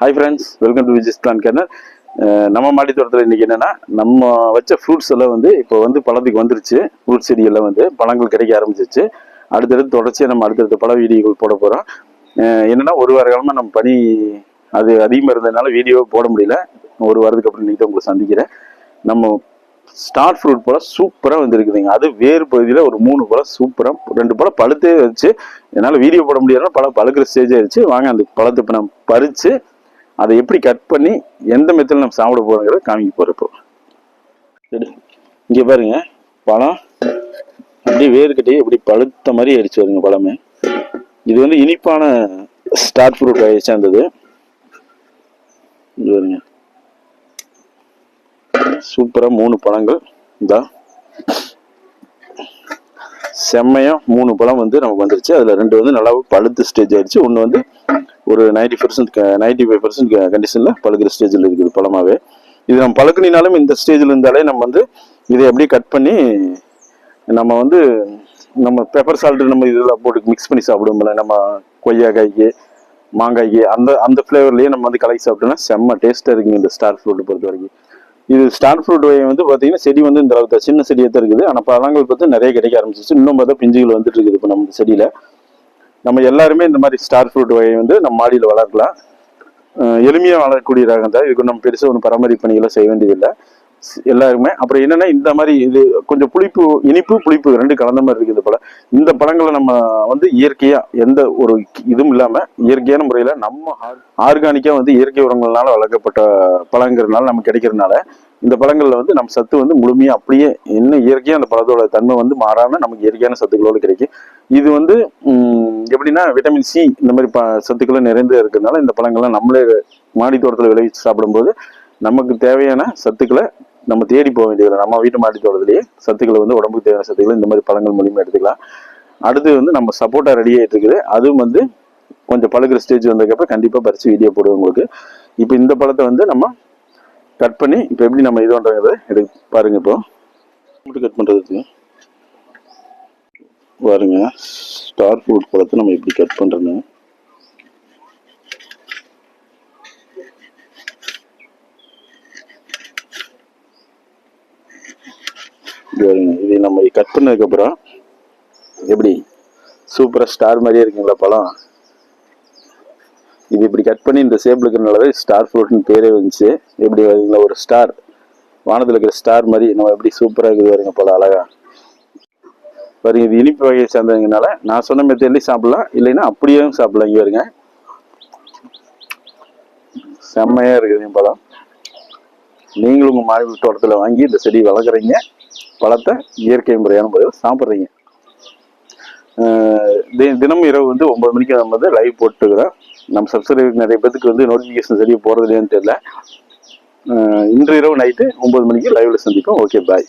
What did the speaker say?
Hi friends welcome to Viji's plant corner நம்ம மாடி தோட்டத்தில் இன்னைக்கு என்னென்னா நம்ம வச்ச ஃப்ரூட்ஸ் எல்லாம் வந்து இப்போ வந்து பழத்துக்கு வந்துருச்சு. ஃப்ரூட் செடியெல்லாம் வந்து பழங்கள் கிடைக்க ஆரம்பிச்சிச்சு அடுத்தடுத்து தொடர்ச்சியாக நம்ம அடுத்தடுத்த பல வீடியோக்கள் போட போகிறோம் என்னென்னா ஒரு வார காலமாக நம்ம பனி அது அதிகமாக இருந்ததுனால வீடியோ போட முடியல. ஒரு வாரத்துக்கு அப்புறம் இன்னைக்கு உங்களை சந்திக்கிறேன். நம்ம ஸ்டார் ஃப்ரூட் பழம் சூப்பராக வந்துருக்குதுங்க. அது வேறு பகுதியில் ஒரு மூணு பழம் சூப்பராக ரெண்டு பழம் பழுத்தே வச்சு என்னால் வீடியோ போட முடியாதுன்னா பழம் பழுக்கிற ஸ்டேஜ் ஆயிடுச்சு. வாங்க அந்த பழத்தை இப்போ நம்ம பறித்து அதை எப்படி கட் பண்ணி எந்த மெத்தில் நம்ம சாப்பிட போகிறோங்கிறத காமிக்க போகிறப்போ சரி இங்கே பாருங்க பழம். அப்படியே வேறு கட்டியே இப்படி பழுத்த மாதிரி அடிச்சு வருங்க பழமே. இது வந்து இனிப்பான ஸ்டார் ஃப்ரூட் வகையை சேர்ந்தது. இது வருங்க சூப்பராக மூணு பழங்கள். இதா செம்மையாக மூணு பழம் வந்து நமக்கு வந்துருச்சு. அதில் ரெண்டு வந்து நல்லா பழுத்து ஸ்டேஜ் ஆயிடுச்சு. ஒன்று வந்து ஒரு ninety percent ninety five percent கண்டிஷனில் பழுக்கிற ஸ்டேஜில் இருக்குது பழமாகவே இது நம்ம பழுக்கினாலும் இந்த ஸ்டேஜில் இருந்தாலே நம்ம வந்து இதை அப்படியே கட் பண்ணி நம்ம வந்து நம்ம பெப்பர் சால்ட் நம்ம இதெல்லாம் போட்டு மிக்ஸ் பண்ணி சாப்பிடுவோம்ல. நம்ம கொய்யாக்காய்க்கு மாங்காய்க்கு அந்த அந்த ஃப்ளேவர்லேயே நம்ம வந்து கலக்கி சாப்பிட்டோம்னா செம்ம டேஸ்ட்டாக இருக்குங்க இந்த ஸ்டார் ஃப்ரூட்டை பொறுத்த வரைக்கும் இது ஸ்டார் ஃப்ரூட் வகை வந்து பார்த்தீங்கன்னா செடி வந்து இந்த அளவுக்கு சின்ன செடியாக தான் இருக்குது. ஆனால் பழங்கள் பார்த்து நிறைய கிடைக்க ஆரம்பிச்சிச்சு இன்னும் பார்த்தா பிஞ்சுகள் வந்துட்டு இருக்குது இப்போ நம்ம செடியில். நம்ம எல்லாருமே இந்த மாதிரி ஸ்டார் ஃப்ரூட் வகையை வந்து நம்ம மாடியில் வளர்க்கலாம். எளிமையாக வளரக்கூடிய ரகம் தான் இதுக்கு நம்ம பெருசாக ஒன்றும் பராமரிப்பு பணிகளை செய்ய வேண்டியதில்லை. எல்லாருமே அப்புறம் என்னன்னா இந்த மாதிரி இது கொஞ்சம் புளிப்பு இனிப்பு புளிப்பு ரெண்டு கலந்த மாதிரி இருக்குது இந்த பழம் இந்த பழங்களை நம்ம வந்து இயற்கையா எந்த ஒரு இதுவும் இல்லாம இயற்கையான முறையில நம்ம ஆர்கானிக்கா வந்து இயற்கை உரங்கள்னால வளர்க்கப்பட்ட பழங்கிறதுனால நமக்கு கிடைக்கிறதுனால இந்த பழங்களில் வந்து நம்ம சத்து வந்து முழுமையாக அப்படியே என்ன இயற்கையாக அந்த பழத்தோட தன்மை வந்து மாறாமல் நமக்கு இயற்கையான சத்துக்களோடு கிடைக்கும். இது வந்து எப்படின்னா விட்டமின் சி இந்த மாதிரி ப சத்துக்களும் நிறைந்து இருக்கிறதுனால இந்த பழங்கள்லாம் நம்மளே மாடி தோட்டத்தில் விளைவிச்சு சாப்பிடும்போது நமக்கு தேவையான சத்துக்களை நம்ம தேடி போக வேண்டியதில்லை நம்ம வீட்டு மாடி தோட்டத்திலேயே சத்துக்களை வந்து உடம்புக்கு தேவையான சத்துக்களை இந்த மாதிரி பழங்கள் மூலியமாக எடுத்துக்கலாம். அடுத்து வந்து நம்ம சப்போட்டா ரெடி ஆகிட்டு இருக்குது. அதுவும் வந்து கொஞ்சம் பழுக்கிற ஸ்டேஜ் வந்ததுக்கப்புறம் கண்டிப்பாக பறித்து வீடியோ போடுவோம் உங்களுக்கு. இப்போ இந்த பழத்தை வந்து நம்ம கட் பண்ணி இப்போ எப்படி நம்ம இது பண்ணுறது எடுத்து பாருங்கள் இப்போ. மட்டும் கட் பண்ணுறதுக்கு பாருங்க ஸ்டார் ஃப்ரூட் பழத்தை நம்ம எப்படி கட் பண்றோன்னு. இது பாருங்க இது நம்ம கட் பண்ணதுக்கப்புறம் எப்படி? சூப்பராக ஸ்டார் மாதிரியே இருக்குங்களா பழம் இது இப்படி கட் பண்ணி இந்த ஷேப்ல இருக்கிறனால ஸ்டார் ஃப்ரூட்னு பேரே வந்துச்சு எப்படி வரீங்களா ஒரு ஸ்டார் வானத்தில் இருக்கிற ஸ்டார் மாதிரி நம்ம எப்படி சூப்பராக இருக்குது பாருங்க போல அழகா. பாருங்க இது இனிப்பு வகையை சேர்ந்ததுனால நான் சொன்ன மெத்தட்லயும் சாப்பிடலாம். இல்லைன்னா அப்படியே சாப்பிடலாம். இங்கே வருங்க செம்மையாக இருக்குது பழம். நீங்களும் உங்கள் மாடி தோட்டத்தில் வாங்கி இந்த செடி வளர்க்குறீங்க. பழத்தை இயற்கை முறையான முறையில் சாப்பிட்றீங்க. தினமும் இரவு வந்து ஒம்பது மணிக்கு நம்ம வந்து லைவ் போட்டுக்கிறோம். நம்ம சப்ஸ்கிரைபர் நிறைய பேத்துக்கு வந்து நோட்டிஃபிகேஷன் சரியாக போகிறது இல்லையான்னு தெரியல இன்று இரவு நைட்டு ஒன்பது மணிக்கு லைவில் சந்திப்போம். Okay bye